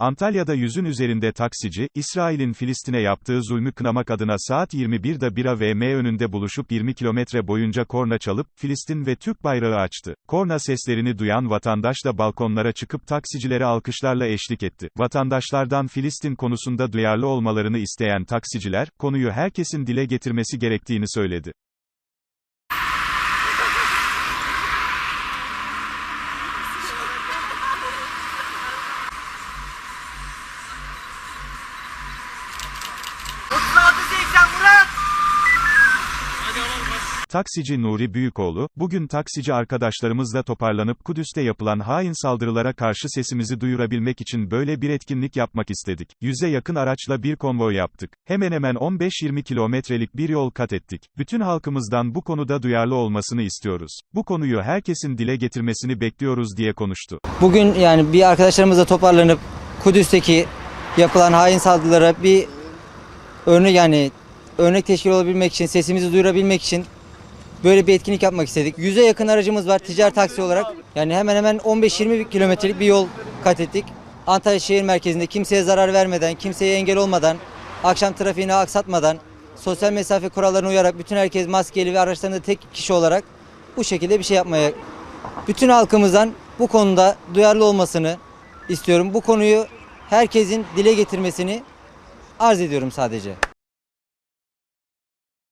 Antalya'da yüzün üzerinde taksici, İsrail'in Filistin'e yaptığı zulmü kınamak adına saat 21'de Bira VM önünde buluşup 20 kilometre boyunca korna çalıp, Filistin ve Türk bayrağı açtı. Korna seslerini duyan vatandaş da balkonlara çıkıp taksicilere alkışlarla eşlik etti. Vatandaşlardan Filistin konusunda duyarlı olmalarını isteyen taksiciler, konuyu herkesin dile getirmesi gerektiğini söyledi. Taksici Nuri Büyükoğlu, bugün taksici arkadaşlarımızla toparlanıp Kudüs'te yapılan hain saldırılara karşı sesimizi duyurabilmek için böyle bir etkinlik yapmak istedik. Yüze yakın araçla bir konvoy yaptık. Hemen hemen 15-20 kilometrelik bir yol kat ettik. Bütün halkımızdan bu konuda duyarlı olmasını istiyoruz. Bu konuyu herkesin dile getirmesini bekliyoruz diye konuştu. Bugün yani bir arkadaşlarımızla toparlanıp Kudüs'teki yapılan hain saldırılara bir örnek yani örnek teşkil olabilmek için, sesimizi duyurabilmek için böyle bir etkinlik yapmak istedik. Yüze yakın aracımız var ticari taksi olarak. Yani hemen hemen 15-20 kilometrelik bir yol kat ettik. Antalya şehir merkezinde kimseye zarar vermeden, kimseye engel olmadan, akşam trafiğini aksatmadan, sosyal mesafe kurallarına uyarak bütün herkes maskeli ve araçlarında tek kişi olarak bu şekilde bir şey yapmaya bütün halkımızdan bu konuda duyarlı olmasını istiyorum. Bu konuyu herkesin dile getirmesini arz ediyorum sadece.